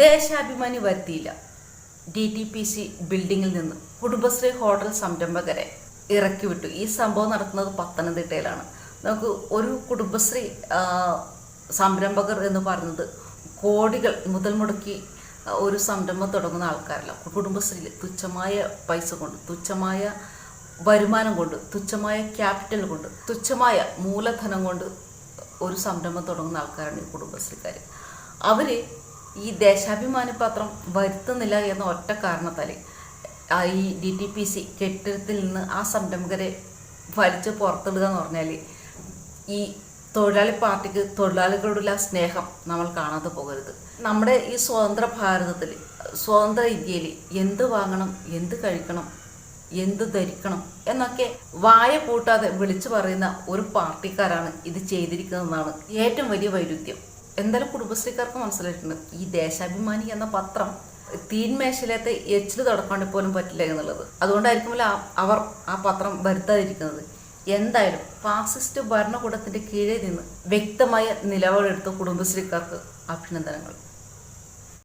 ദേശാഭിമാനി വരുത്തിയില്ല. D T P C ബിൽഡിങ്ങിൽ നിന്ന് കുടുംബശ്രീ ഹോട്ടൽ സംരംഭകരെ ഇറക്കി വിട്ടു ഈ സംഭവം നടക്കുന്നത് പത്തനംതിട്ടയിലാണ്. നമുക്ക് ഒരു കുടുംബശ്രീ സംരംഭകർ എന്ന് പറയുന്നത് കോടികൾ മുതൽ മുടക്കി ഒരു സംരംഭം തുടങ്ങുന്ന ആൾക്കാരല്ല. കുടുംബശ്രീയിൽ തുച്ഛമായ പൈസ കൊണ്ട് തുച്ഛമായ വരുമാനം കൊണ്ട് തുച്ഛമായ ക്യാപിറ്റൽ കൊണ്ട് തുച്ഛമായ മൂലധനം കൊണ്ട് ഒരു സംരംഭം തുടങ്ങുന്ന ആൾക്കാരാണ് ഈ കുടുംബശ്രീക്കാർ അവർ ഈ ദേശാഭിമാനി പത്രം വരുത്തുന്നില്ല എന്ന ഒറ്റ കാരണത്താൽ ഈ ഡി ടി പി സി കെട്ടിടത്തിൽ നിന്ന് ആ സംരംഭകരെ വലിച്ച് പുറത്തിടുക എന്ന് പറഞ്ഞാൽ ഈ തൊഴിലാളി പാർട്ടിക്ക് തൊഴിലാളികളോടുള്ള സ്നേഹം നമ്മൾ കാണാതെ പോകരുത്. നമ്മുടെ ഈ സ്വതന്ത്ര ഭാരതത്തിൽ സ്വതന്ത്ര ഇന്ത്യയിൽ എന്ത് വാങ്ങണം എന്ത് കഴിക്കണം എന്ത് ധരിക്കണം എന്നൊക്കെ വായ കൂട്ടാതെ വിളിച്ചു പറയുന്ന ഒരു പാർട്ടിക്കാരാണ് ഇത് ചെയ്തിരിക്കുന്നതെന്നാണ് ഏറ്റവും വലിയ വൈരുദ്ധ്യം. എന്തായാലും കുടുംബശ്രീക്കാർക്ക് മനസ്സിലായിട്ടുണ്ട്. ഈ ദേശാഭിമാനി എന്ന പത്രം തീൻമേശയിലത്തെ എച്ചിൽ തുടക്കാണ്ട് പോലും പറ്റില്ല എന്നുള്ളത്. അതുകൊണ്ടായിരിക്കുമല്ലോ അവർ ആ പത്രം വരുത്താതിരിക്കുന്നത്. എന്തായാലും ഫാസിസ്റ്റ് ഭരണകൂടത്തിന്റെ കീഴിൽ നിന്ന് വ്യക്തമായ നിലപാടെടുത്ത കുടുംബശ്രീക്കാർക്ക് അഭിനന്ദനങ്ങൾ.